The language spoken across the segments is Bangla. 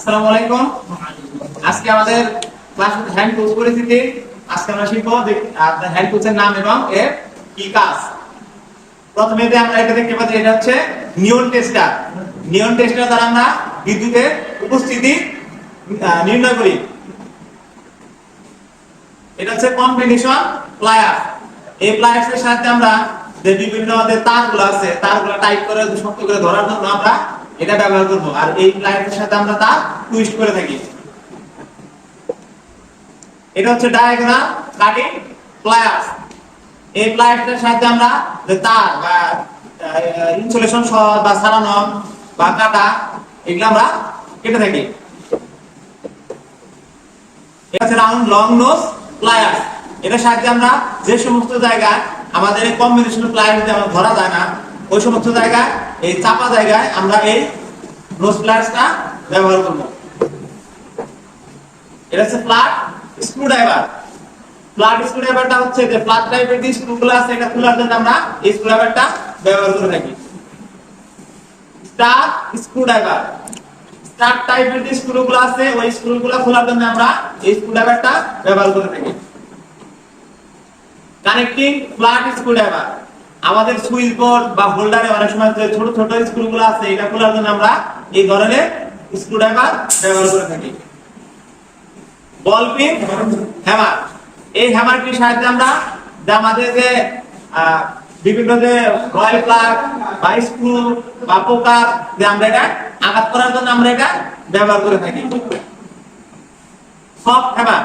আসসালামু আলাইকুম। আজকে আমাদের ক্লাস হ্যান্ড টুলস পরিস্থিতি আজকে আমরা শিখব হ্যান্ড এর নাম এবং কি কাজ। প্রথমে আমরা এটা দেখতে পাচ্ছি, এটা হচ্ছে নিয়ন টেস্টার নিয়ন টেস্টার দ্বারা আমরা বিদ্যুতের উপস্থিতি নির্ণয় করি। এটা হচ্ছে কম্বিনেশন প্লায়ার এই প্লায়ার্স এর সাথে আমরা যে বিভিন্ন আমাদের তারগুলো আছে, তারগুলো টাইট করে, শক্ত করে ধরার জন্য আমরা এটা ব্যবহার করব। আর এই প্লায়ার্স এর সাথে আমরা তার টুইস্ট করে থাকি। এটা হচ্ছে ডায়াগ্রাম কাটিং প্লায়ার্স এই প্লায়ার্স এর সাথে আমরা যে তার বা ইনসুলেশন বা সারানো বা কাটা, এগুলো আমরা কেটে থাকি। এটা হচ্ছে রাউন্ড লং নোজ প্লায়ার এটার সাহায্যে আমরা যে সমস্ত জায়গায় আমাদের এই কম্বিনেশন প্লায়ার যেমন ধরা যায় না, ওই সমস্ত জায়গায় এই চাপা জায়গায় আমরা এই নোজ প্লায়ার্সটা ব্যবহার করব। এটা হচ্ছে flat screwdriver flat screw ড্রাইভারটা হচ্ছে যে ফ্ল্যাট টাইপের যে স্ক্রুগুলো আছে, এটা খোলার জন্য আমরা এই স্ক্রু ড্রাইভারটা ব্যবহার করে থাকি। স্টার স্ক্রু ড্রাইভার স্টার টাইপের যে স্ক্রুগুলো আছে, ওই স্ক্রুগুলো খোলার জন্য আমরা এই স্ক্রু ড্রাইভারটা ব্যবহার করে থাকি। কানেক্টিং স্ক্রু ড্রাইভার আমাদের সুইচ বোর্ড বা হোল্ডারে অনেক সময় ছোট ছোট স্ক্রুগুলো আছে, এটা খোলার জন্য আমরা এই ধরনের স্ক্রু ড্রাইভার ব্যবহার করে থাকি। বল পিন হ্যামার এই হ্যামারটির সাহায্যে আমরা যে আমাদের যে বিভিন্ন যে রয়্যাল প্লাগ বা স্ক্রু বা পোকার যে আমরা এটা আঘাত করার জন্য আমরা এটা ব্যবহার করে থাকি। সফট হ্যামার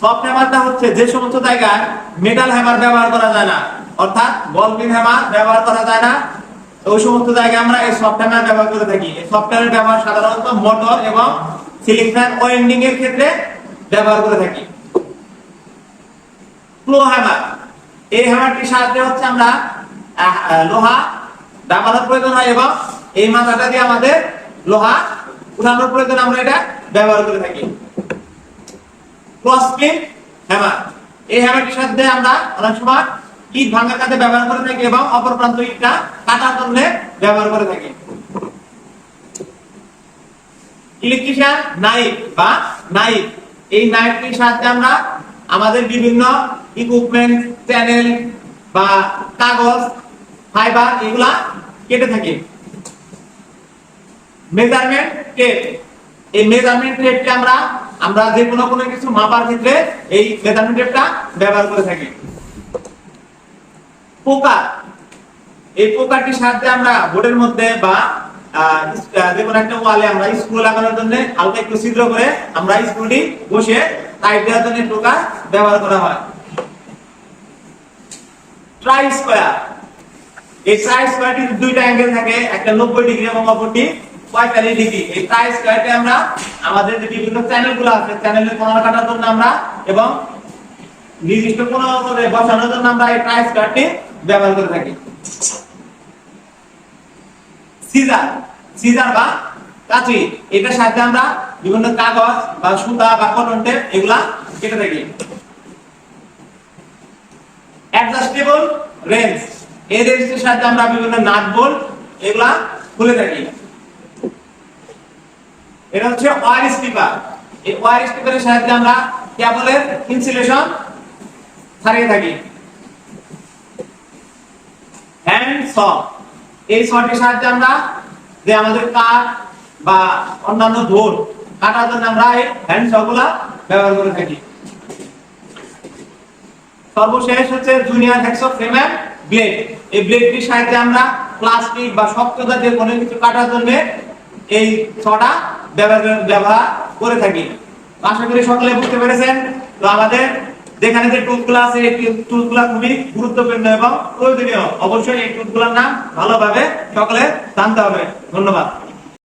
সফট হ্যামারটা হচ্ছে যে সমস্ত জায়গায় মেটাল হ্যামার ব্যবহার করা যায় না। অর্থাৎ বল পিন হ্যামার ব্যবহার করা যায় না। ওই সমস্ত জায়গায় আমরা এই সফট হ্যামার ব্যবহার করে থাকি। এই সফটওয়্যারের ব্যবহার সাধারণত মোটর এবং সিলিং ফ্যান ওয়েন্ডিং এর ক্ষেত্রে ব্যবহার করে থাকি। ফ্লো হ্যামার এই হ্যামারটির সাহায্যে হচ্ছে আমরা লোহা দাবানোর প্রয়োজন হয় এবং এই মাথাটা দিয়ে আমাদের লোহা উঠানোর প্রয়োজন আমরা এটা ব্যবহার করে থাকি। ক্রস ক্লিপ হ্যামার এই হ্যামারটির সাহায্যে আমরা অনেক সময় ইট ভাঙার কাজে ব্যবহার করে থাকি এবং অপর প্রান্ত ইটটা কাটার জন্য ব্যবহার করে থাকি। ইলেকট্রিশিয়ান নাইফ বা নাইফ, এই নাইফটির সাহায্যে আমরা আমাদের বিভিন্ন ইকুইপমেন্ট চ্যানেল বা কাগজ ফাইবার এগুলা কেটে থাকি। মেজারমেন্ট টেপ এই মেজারমেন্ট টেপকে আমরা আমরা যে কোনো কোনো কিছু মাপার ক্ষেত্রে এই মেজারমেন্ট টেপটা ব্যবহার করে থাকি। পোকা এই পোকাটির সাহায্যে আমরা বোর্ডের মধ্যে বা যে কোনো একটা ওয়ালে আমরা স্ক্রু লাগানোর জন্য হালকা একটু ছিদ্র করে আমরা স্ক্রুটি বসে টাইট দেওয়ার জন্য পোকা ব্যবহার করা হয়। ট্রাই স্কোয়ার এই ট্রাই স্কোয়ারটির দুইটা অ্যাঙ্গেল থাকে, একটা নব্বই ডিগ্রি এবং অপরটি পঁয়তাল্লিশ ডিগ্রি। এই ট্রাই স্কোয়ারটি আমরা আমাদের যে বিভিন্ন চ্যানেলগুলো আছে চ্যানেলের কোনা কাটার জন্য আমরা এবং নির্দিষ্ট কোনো বসানোর জন্য আমরা এই ট্রাই স্কোয়ারটি ব্যবহার করে থাকি। সিজার সিজার বা কাঁচি, এটার সাহায্যে আমরা বিভিন্ন কাগজ বা সুতা বা কটন টেপ এগুলা কেটে থাকি। অ্যাডজাস্টেবল রেঞ্জ এই রেঞ্জের সাহায্যে আমরা বিভিন্ন নাট বোল্ট এগুলা খুলে থাকি। এটা হচ্ছে ওয়্যার স্টিপার এই ওয়্যার স্টিপারের সাহায্যে আমরা কেবলের ইনসুলেশন ছাড়িয়ে থাকি। এই সাহায্যে আমরা যে আমাদের কাঠ বা অন্যান্য ঢোল কাটার জন্য আমরা এই হ্যান্ড ব্যবহার করে থাকি। সর্বশেষ হচ্ছে জুনিয়র হ্যাকসো ফ্রেমের ব্লেড এই ব্লেডটির সাহায্যে আমরা প্লাস্টিক বা শক্ত জাতীয় কোনো কিছু কাটার জন্য এই ছটা ব্যবহার ব্যবহার করে থাকি। আশা করি সকলে বুঝতে পেরেছেন। তো আমাদের যেখানে যে টুলগুলো আছে, এই টুলগুলো খুবই গুরুত্বপূর্ণ এবং প্রয়োজনীয়। অবশ্যই এই টুলগুলোর নাম ভালোভাবে সকলে জানতে হবে। ধন্যবাদ।